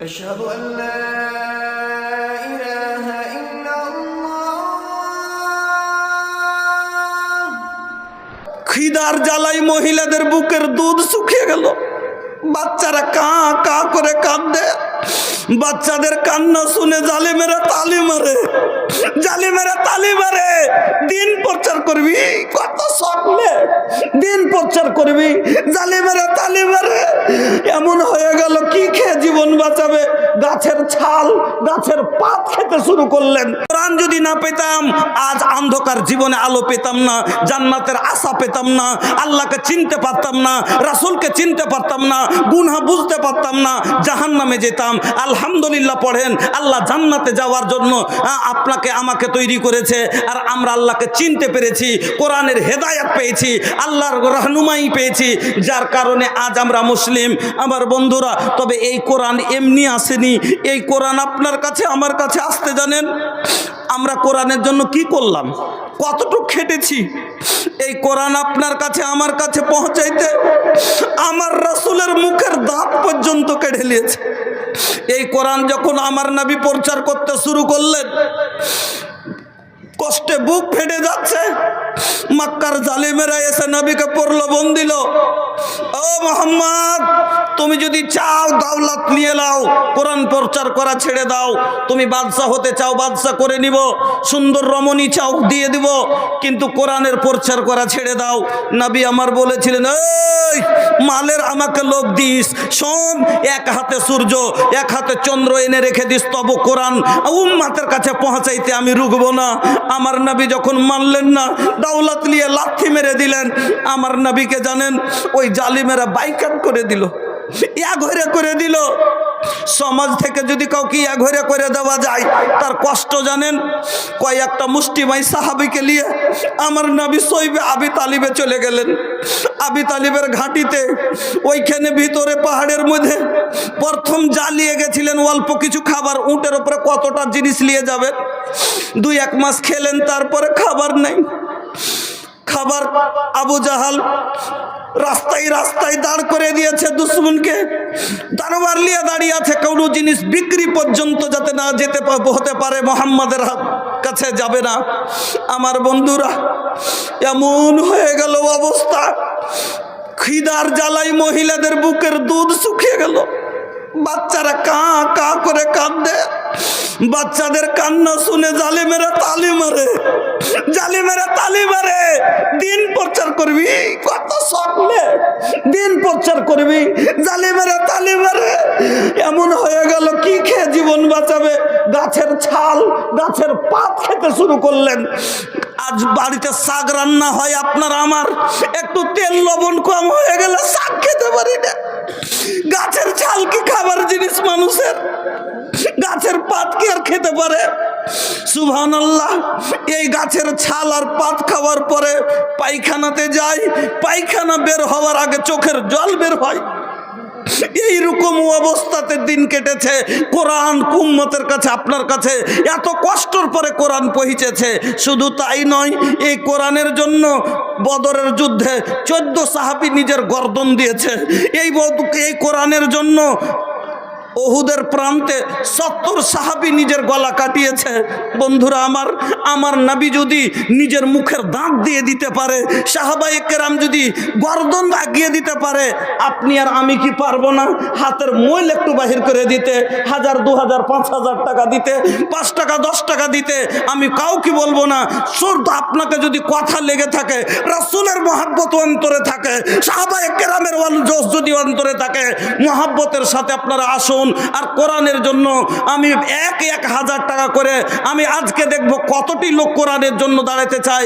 أشهد أن لا إله إلا الله খিদার জ্বালাই মহিলাদের বুকের দুধ শুকিয়ে গেল বাচ্চারা কা কা করে কাঁদে বাচ্চাদের কান্না শুনে জালিমেরা তালি মারে জালিমেরা তালি মারে দিন প্রচার করবি কত স্বপ্নে দিন প্রচার করবি জালিমেরা তালি মারে এমন হয়ে গেল কি খেয়ে জীবন বাঁচাবে। গাছের ছাল গাছের পাত খেতে শুরু করলেন। প্রাণ যদি না পেতাম, আজ অন্ধকার জীবনে আলো পেতাম না, জান্নাতের আশা পেতাম না, আল্লাহকে চিনতে পারতাম না, রাসূলকে চিনতে পারতাম না, গুনহা বুঝতে পারতাম না জাহান নামে যেতাম। আলহামদুলিল্লাহ পড়েন, আল্লাহ জান্নাতে যাওয়ার জন্য আপনাকে আমাকে তৈরি করেছে, আর আমরা আল্লাহকে চিনতে পেরেছি, কোরআনের হেদায়াত পেয়েছি, আল্লাহর রহনুমাই পেয়েছি, যার কারণে আজ আমরা মুসলিম। আমার বন্ধুরা, তবে এই কোরআন এমনি আসেনি, এই কোরআন আপনার কাছে, আমার কাছে আসতে জানেন? আমরা কোরআনের জন্য কি করলাম? কতটুকু খেটেছি? এই কোরআন আপনার কাছে, আমার কাছে পৌঁছাইতে আমার রাসূলের মুখের দাঁত পর্যন্ত কেড়ে নিয়েছে। এই কোরআন যখন আমার নবী প্রচার করতে শুরু করলেন, কষ্টে বুক ফেটে যাচ্ছে। মক্কার জালিমেরা এসে নবীকে প্রলোভন দিল। ও মোহাম্মদ, তুমি যদি চাও দাওলাত নিয়ে নাও, কোরআন প্রচার করা ছেড়ে দাও, তুমি বাদশাহ হতে চাও বাদশাহ করে নিব, সুন্দর রমণী চাও, দিয়ে দিব, কিন্তু কোরআনের প্রচার করা ছেড়ে দাও। নবী আমার বলেছিলেন, এই, মালের আমাকে লোক দিস, শোন, এক হাতে সূর্য, এক হাতে চন্দ্র এনে রেখে দিস, তব কোরআন উম্মাতের কাছে পৌঁছাইতে আমি রুকবো না। আমার নবী যখন মানলেন না, দাওলাত নিয়ে লাথি মেরে দিলেন, আমার নবীকে জানেন, ওই জালিমেরা বাইকাট করে দিল, ইয়া ঘরে করে দিল। সমাজ থেকে যদি কাউকে ইয়া ঘরে করে দেওয়া যায়, তার কষ্ট জানেন? কয়েকটা মুষ্টিমাই সাহাবিকে নিয়ে আমার নবী সইবে আবি তালিবে চলে গেলেন। আবি তালিবের ঘাঁটিতে, ওইখানে ভিতরে পাহাড়ের মধ্যে প্রথম জ্বালিয়ে গেছিলেন অল্প কিছু খাবার, উটের উপরে কতটা জিনিস নিয়ে যাবেন? দুই, এক মাস খেলেন, তারপরে খাবার নেই। খাবার আবু জাহাল রাস্তায় রাস্তায় দাঁড় করে দিয়েছে দুশ্মনকে। দারোয়ার লিয়ে দাঁড়িয়ে আছে কোনো জিনিস বিক্রি পর্যন্ত যাতে না যেতে হতে পারে, মোহাম্মদের হাত কাছে যাবে না। আমার বন্ধুরা, এমন হয়ে গেল অবস্থা। খিদার জ্বালাই মহিলাদের বুকের দুধ শুকিয়ে গেল। বাচ্চারা কা কা করে কাঁদে। বাচ্চাদের কান্না শুনে জালিমেরা তালি মারে। জালিমেরা তালি মারে। দিন প্রচার করবি, কত দিন প্রচার করবি? জালিমেরা তালি মারে এমন হয়ে গেল, কি খেয়ে জীবন বাঁচাবে? গাছের ছাল, গাছের পাত খেতে শুরু করলেন। আজ বাড়িতে শাক রান্না হয় আপনার আমার। একটু তেল, লবণ কম হয়ে গেলে শাক খেতে পারি না। গাছের ছাল কি খাবার জিনিস মানুষের? গাছের পাত কি আর খেতে পারে? সুবহান আল্লাহ এই গাছের ছাল আর পাত খাওয়ার পরে পায়খানাতে যায় পায়খানা বের হওয়ার আগে চোখের জল বের হয়। এইরকম অবস্থাতে দিন কেটেছে, কোরআন কুম্মতের কাছে আপনার কাছে? এত কষ্টর পরে কোরআন পৌঁছেছে। শুধু তাই নয়, এই কোরআনের জন্য বদরের যুদ্ধে চোদ্দ সাহাবি নিজের গর্দন দিয়েছে। এই এই কোরআনের জন্য ওহুদের প্রান্তে সত্তর সাহাবি নিজের গলা কাটিয়েছে। বন্ধুরা আমার আমার নাবি যদি নিজের মুখের দাঁত দিয়ে দিতে পারে সাহাবাই কেরাম যদি গর্দন লাগিয়ে দিতে পারে, আপনি আর আমি কি পারব না? হাতের মইল একটু বাহির করে দিতে, হাজার, দু হাজার, পাঁচ হাজার টাকা দিতে, পাঁচ টাকা, দশ টাকা দিতে, আমি কাউকে বলব না। শুধু আপনাকে যদি কথা লেগে থাকে, রাসুলের মহাব্বত অন্তরে থাকে সাহাবাই কেরামের জোশ যদি অন্তরে থাকে, মহাব্বতের সাথে আপনারা আসুন। আর কোরআনের জন্য আমি এক এক হাজার টাকা করে আমি আজকে দেখব কতটি লোক কোরআনের জন্য দাঁড়াতে চাই